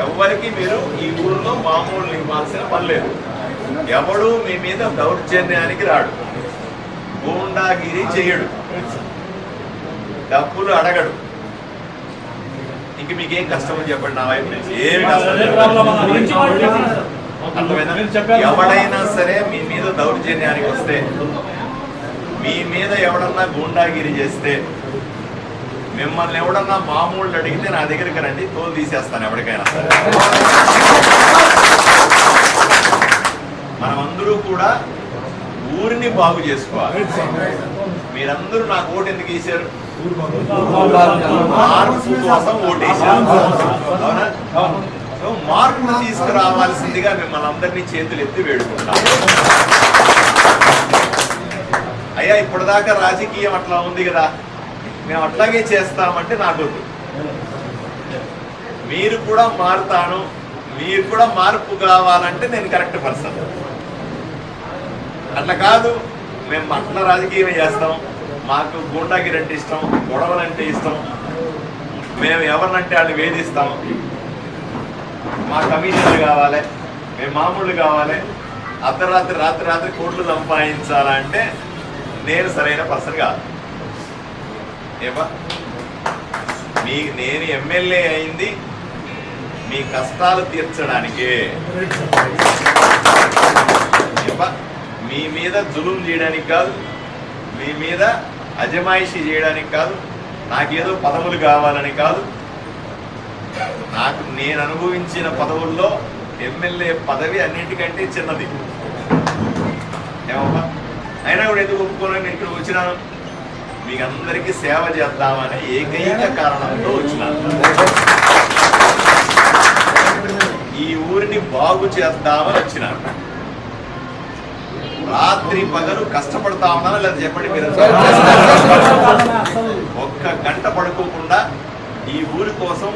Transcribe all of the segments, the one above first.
ఎవరికి మీరు ఈ ఊరిలో మామూలు ఇవ్వాల్సిన పని లేదు. ఎవడు మీ మీద దౌర్జన్యానికి రాడు. గూండాగిరి చేయడు. డబ్బులు అడగడు. ఇంక మీకేం కష్టం అని చెప్పండి నా వైపు నుంచి. ఏమి కష్టం ఎవడైనా సరే మీ మీద దౌర్జన్యానికి వస్తే మీ మీద ఎవడన్నా గూండాగిరి చేస్తే మిమ్మల్ని ఎవడన్నా మామూళ్ళు అడిగితే నా దగ్గరికి రండి తోలు తీసేస్తాను ఎవరికైనా. సరే మనమందరూ కూడా ఊరిని బాగు చేసుకోవాలి. మీరందరూ నాకు ఓటు ఎందుకు వేశారు? మార్పు కోసం ఓటేశారు అవునా? సో మార్పును తీసుకురావాల్సిందిగా మిమ్మల్ని అందరినీ చేతులు ఎత్తి వేడుకుంటాం. అయ్యా ఇప్పటిదాకా రాజకీయం అట్లా ఉంది కదా. మేము అట్లాగే చేస్తామంటే నాకు మీరు కూడా మారుతాను మీరు కూడా మార్పు కావాలంటే నేను కరెక్ట్ పర్సన్. అట్లా కాదు మేము అట్లా రాజకీయం చేస్తాం మాకు గూండాగిరి అంటే ఇష్టం గొడవలు అంటే ఇష్టం మేము ఎవరినంటే వాళ్ళు వేధిస్తాం. మా కమిషన్లు కావాలి మేము మామూలు కావాలి అర్ధరాత్రి రాత్రి రాత్రి కోట్లు సంపాదించాలంటే నేను సరైన పర్సన్ కాదు. ఏమా మీ నేను ఎమ్మెల్యే అయింది మీ కష్టాలు తీర్చడానికి. ఏమా మీ మీద జులుం చేయడానికి కాదు మీ మీద అజమాయిషి చేయడానికి కాదు నాకేదో పదవులు కావాలని కాదు. నాకు నేను అనుభవించిన పదవుల్లో ఎమ్మెల్యే పదవి అన్నింటికంటే చిన్నది. ఏమమ్మా అయినా కూడా ఎందుకు ఒప్పుకోనని నేను ఇక్కడ వచ్చినాను మీకందరికీ సేవ చేద్దామనే ఏకైక కారణంతో వచ్చినాను. ఈ ఊరిని బాగు చేద్దామని వచ్చినాను. రాత్రి పగలు కష్టపడతా ఉన్నాను లేదా చెప్పండి మీరు? ఒక్క గంట పడుకోకుండా ఈ ఊరి కోసం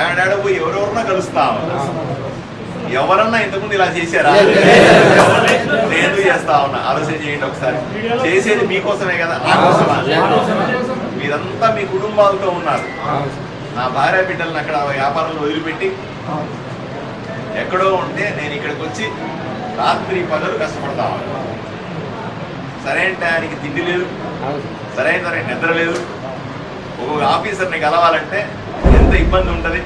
ఏడాడవు ఎవరెవరినో ఎవరెవరన్నా కలుస్తా. ఎవరన్నా ఇంతకుముందు ఇలా చేశారా? నేను చేస్తా ఉన్నా. ఆలోచన చేయండి ఒకసారి. చేసేది మీకోసమే కదా? నా కోసమా? మీరంతా మీ కుటుంబాలతో ఉన్నారు. నా భార్య బిడ్డలను అక్కడ వ్యాపారంలో వదిలిపెట్టి ఎక్కడో ఉంటే నేను ఇక్కడికి వచ్చి రాత్రి పగలు కష్టపడతా సరైన టయానికి తిండి లేదు. సరైన సరైన నిద్ర లేదు. ఒక ఆఫీసర్ని కలవాలంటే ఎంత ఇబ్బంది ఉంటది?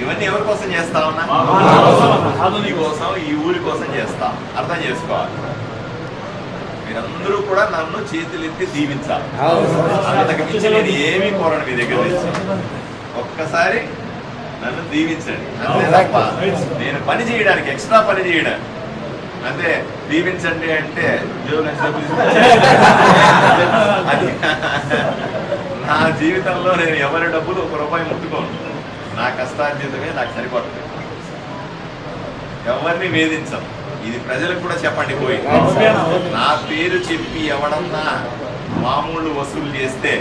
ఇవన్నీ ఎవరి కోసం చేస్తా ఉన్నా ఈ కోసం ఈ ఊరి కోసం చేస్తాం. అర్థం చేసుకోవాలి. మీరందరూ కూడా నన్ను చేతులెత్తి దీవించాలి. అంతకు మించి నేను ఏమీ కోరను మీ దగ్గర నుంచి. ఒక్కసారి నన్ను దీవించండి. అంతే తప్ప నేను పని చేయడానికి ఎక్స్ట్రా పని చేయడానికి. అంతే దీవించండి అంటే అది నా జీవితంలో నేను ఎవరి డబ్బులు ఒక రూపాయి ముట్టుకోను. నా కష్టార్జితమే నాకు సరిపడుతుంది ఎవరిని వేధించం? ఇది ప్రజలకు కూడా చెప్పండి పోయి. నా పేరు చెప్పి ఎవడన్నా మామూలు వసూలు చేస్తే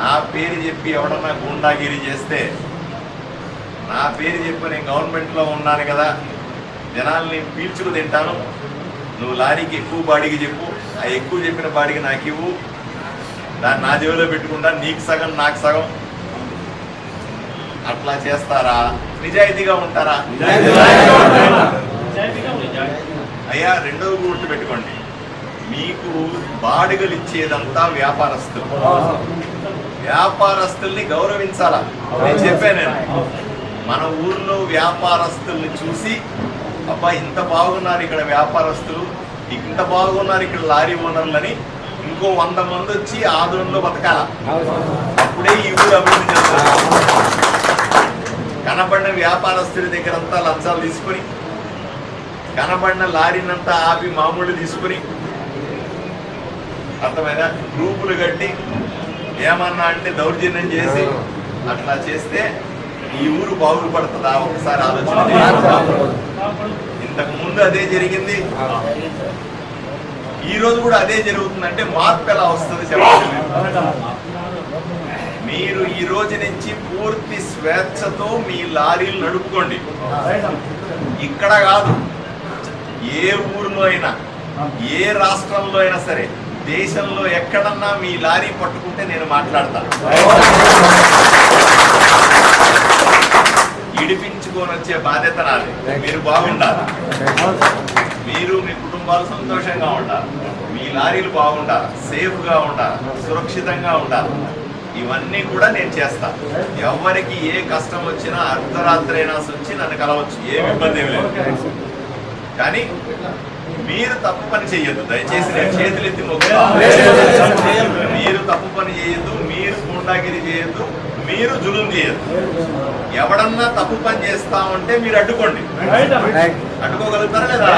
నా పేరు చెప్పి ఎవడన్నా గుండాగిరి చేస్తే నా పేరు చెప్పి నేను గవర్నమెంట్లో ఉన్నాను కదా జనాల్ని పీల్చుకు తింటాను. నువ్వు లారీకి ఎక్కువ బాడీకి చెప్పు ఆ ఎక్కువ చెప్పిన బాడీకి నాకు ఇవ్వు. దాన్ని నా జేబులో పెట్టుకుంటా నీకు సగం నాకు సగం. అట్లా చేస్తారా? నిజాయితీగా ఉంటారా? అయ్యా రెండవ గుర్తు పెట్టుకోండి. మీకు బాడుగలు ఇచ్చేదంతా వ్యాపారస్తులు. వ్యాపారస్తుల్ని గౌరవించాలా? నేను చెప్పాను నేను. మన ఊర్లో వ్యాపారస్తుల్ని చూసి అబ్బా ఇంత బాగున్నారు ఇక్కడ వ్యాపారస్తులు ఇంత బాగున్నారు ఇక్కడ లారీ ఓనర్లని ఇంకో వంద మంది వచ్చి ఆదరణలో బతకాల? అప్పుడే ఈ ఊరు అభివృద్ధి చెందుతుంది. కనబడిన వ్యాపారస్తుల దగ్గర అంతా లంచాలు తీసుకొని కనబడిన లారీనంతా ఆపి మామూలు తీసుకొని అర్థమైనా గ్రూపులు కట్టి ఏమన్నా అంటే దౌర్జన్యం చేసి అట్లా చేస్తే ఈ ఊరు బాగుపడుతుందా? ఒకసారి ఆలోచన ఇంతకు ముందు అదే జరిగింది. ఈ రోజు కూడా అదే జరుగుతుందంటే మార్పు ఎలా వస్తుంది చెప్పండి. మీరు. ఈ రోజు నుంచి పూర్తి స్వేచ్ఛతో మీ లారీలు నడుపుకోండి. ఇక్కడ కాదు ఏ ఊరిలో అయినా ఏ రాష్ట్రంలో అయినా సరే దేశంలో ఎక్కడన్నా మీ లారీ పట్టుకుంటే నేను మాట్లాడతాను ఇడిపించుకొని వచ్చే బాధ్యత నాది. మీరు బాగుండాలి. మీరు మీ కుటుంబాలు సంతోషంగా ఉండాలి. మీ లారీలు బాగుండాలి. సేఫ్గా ఉండాలి. సురక్షితంగా ఉండాలి. ఇవన్నీ కూడా నేను చేస్తా. ఎవరికి ఏ కష్టం వచ్చినా అర్ధరాత్రి అయినా వచ్చి నన్ను కలవచ్చు. ఏమి ఇబ్బంది ఏమి లేదు. కానీ మీరు తప్పు పని చేయొద్దు దయచేసి నేను చేతులు ఎత్తి మీరు తప్పు పని చేయొద్దు మీరు గుండాగిరి చేయొద్దు మీరు జులుం చేయొద్దు ఎవడన్నా తప్పు పని చేస్తా ఉంటే మీరు అడ్డుకోండి. అడ్డుకోగలుగుతారా లేదా?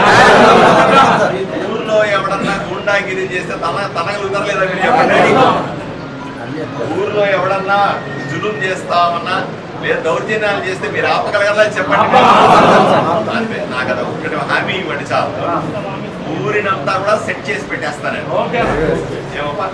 ఊర్లో ఎవడన్నా గుండాగిరి చేస్తే తన తనగలుగుతారా లేదా మీరు చెప్పండి? ఊర్లో ఎవడన్నా జులుం చేస్తామన్నా లేదా దౌర్జన్యాలు చేస్తే మీరు ఆపగలగరా చెప్పండి. నాకు అది ఒకటి హామీ ఇవ్వండి చాలు. ఊరినంతా కూడా సెట్ చేసి పెట్టేస్తాను నేను. ఏమప్పా?